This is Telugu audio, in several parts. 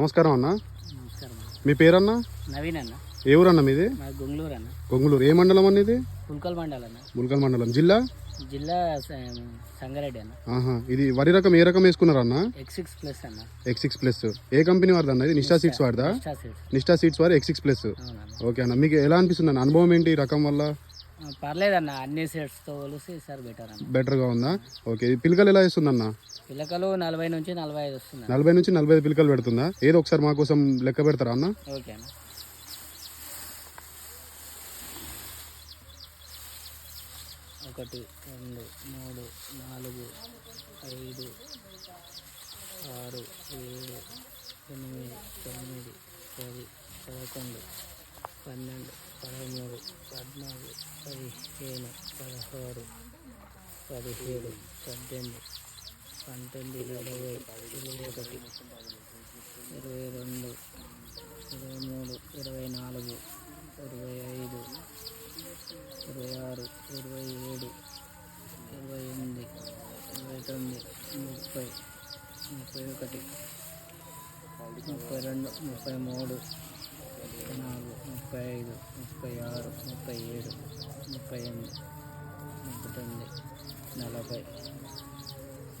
నమస్కారం అన్న. మీ పేరన్నా? నవీన్ అన్న. ఏ ఊరన్న మీది? మా గుంగ్లూరు అన్న. కొంగులూరు ఏ మండలం అన్న ఇది? పుల్కల్ మండల్ అన్న. ముల్కల్ మండలం. జిల్లా? జిల్లా సంగారెడ్డి అన్న. ఆహా. ఇది వరి రకం ఏ రకం వేసుకున్నారన్న ఎక్స్ సిక్స్ ప్లస్ అన్న. ఎక్స్ సిక్స్ ప్లస్ ఏ కంపెనీ వాడదా అన్న ఇది? Nishta extra seeds Nishta seeds. వారి ఎక్స్ సిక్స్ ప్లస్ ఓకే అన్న. మీకు ఎలా అనిపిస్తుంది అన్న? అనుభవం ఏంటి? ఈ రకం వల్ల? పర్లేదన్న అన్ని సీడ్స్తో పోలిసి ఈసారి బెటర్ అన్న. బెటర్గా ఉందా? ఓకే ఈ పిలకలు ఎలా వేస్తుందన్న? పిల్లకలు నలభై నుంచి నలభై ఐదు వస్తుంది. నలభై నుంచి నలభై ఐదు పిలకలు పెడుతుందా? ఏదో ఒకసారి మా కోసం లెక్క పెడతారా అన్న? ఓకే అన్న. ఒకటి రెండు మూడు నాలుగు ఐదు ఆరు ఏడు ఎనిమిది తొమ్మిది పది పదకొండు. పన్నెండు పదమూడు పద్నాలుగు పదిహేను పదహారు పదిహేడు పద్దెనిమిది పంతొమ్మిది ఇరవై ఇరవై ఒకటి ఇరవై రెండు ఇరవై మూడు ఇరవై నాలుగు ఇరవై ఐదు ఇరవై ఆరు ఇరవై ఏడు ఇరవై ఎనిమిది ఇరవై తొమ్మిది ముప్పై ముప్పై ఒకటి ముప్పై రెండు ముప్పై మూడు ముప్పై నాలుగు ముప్పై ఐదు ముప్పై ఆరు ముప్పై ఏడు ముప్పై ఎనిమిది ముప్పై తొమ్మిది నలభై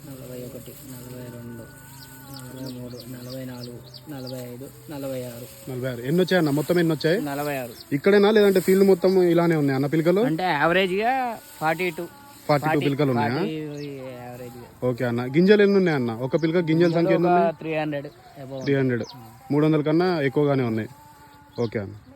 నలభై ఒకటి నలభై రెండు నలభై మూడు నలభై నాలుగు నలభై ఐదు నలభై ఆరు నలభై ఆరు ఎన్ని వచ్చాయి అన్న మొత్తం ఎన్ని వచ్చాయి నలభై ఆరు ఇక్కడేనా లేదంటే ఫీల్డ్ మొత్తం ఇలానే ఉన్నాయి? అన్న పిలకలు? అంటే యావరేజ్గా ఫార్టీ టూ. ఫార్టీ టూ పిలకలు ఉన్నాయా? ఓకే అన్న. గింజలు ఎన్ని ఉన్నాయి అన్న ఒక పిలక గింజల సంఖ్య త్రీ హండ్రెడ్ త్రీ హండ్రెడ్ మూడు వందల కన్నా ఎక్కువగానే ఉన్నాయి. ఓకే అన్న.